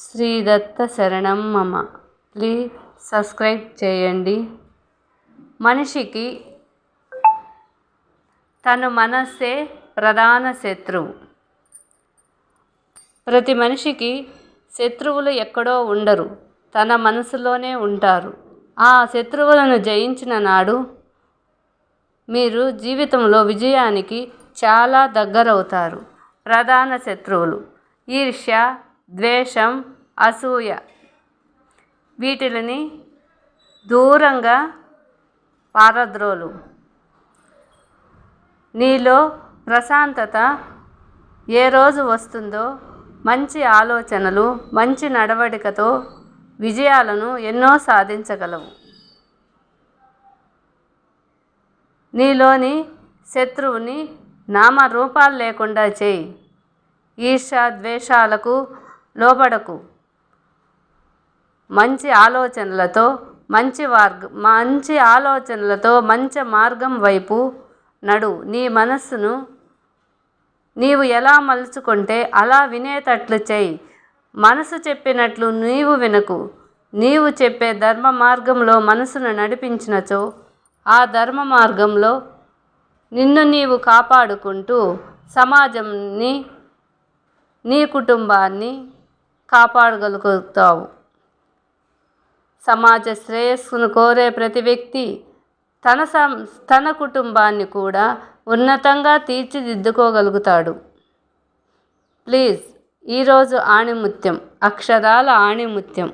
శ్రీదత్త శరణం మమ. Please subscribe చేయండి. మనిషికి తన మనస్సే ప్రధాన శత్రువు. ప్రతి మనిషికి శత్రువులు ఎక్కడో ఉండరు. తన మనసులోనే ఉంటారు. ఆ శత్రువులను జయించిన నాడు మీరు జీవితంలో విజయానికి చాలా దగ్గరవుతారు. ప్రధాన శత్రువులు. ఈర్ష్య ద్వేషం అసూయ. వీటిని దూరంగా పారద్రోలు. నీలో ప్రశాంతత ఏ రోజు వస్తుందో మంచి ఆలోచనలు మంచి నడవడికతో విజయాలను ఎన్నో సాధించగలవు. నీలోని శత్రువుని నామరూపాలు లేకుండా చేయి. ఈర్ష ద్వేషాలకు లోబడకు. మంచి ఆలోచనలతో మంచి మార్గ మంచి ఆలోచనలతో మంచి మార్గం వైపు నడు. నీ మనస్సును నీవు ఎలా మలుచుకుంటే అలా వినేటట్లు చేయి మనసు చెప్పినట్లు నీవు వినకు. నీవు చెప్పే ధర్మ మార్గంలో మనసును నడిపించినచో ఆ ధర్మ మార్గంలో నిన్ను నీవు కాపాడుకుంటూ సమాజంని నీ కుటుంబాన్ని కాపాడగలుగుతావు. సమాజ శ్రేయస్సును కోరే ప్రతి వ్యక్తి తన సం తన కుటుంబాన్ని కూడా ఉన్నతంగా తీర్చిదిద్దుకోగలుగుతాడు. ప్లీజ్ ఈరోజు ఆణిముత్యం అక్షరాల ఆణిముత్యం.